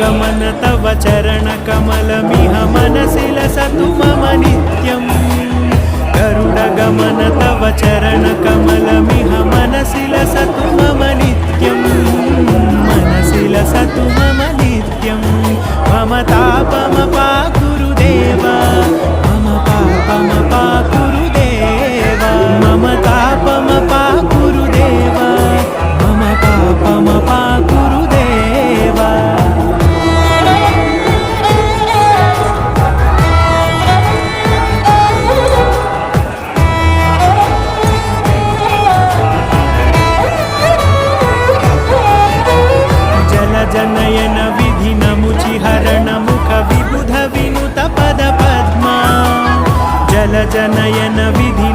गमन तव चरणकमलमिह मनसिल सतु मम नित्यम् गरुडगमन तव चरणकमलमिह मनसिल सतु मम नित्यं मनसिल सतु मम नित्यं मम तापमपाकु ముఖ విబుధ వినుత పద పద్మా జల జనయన విధి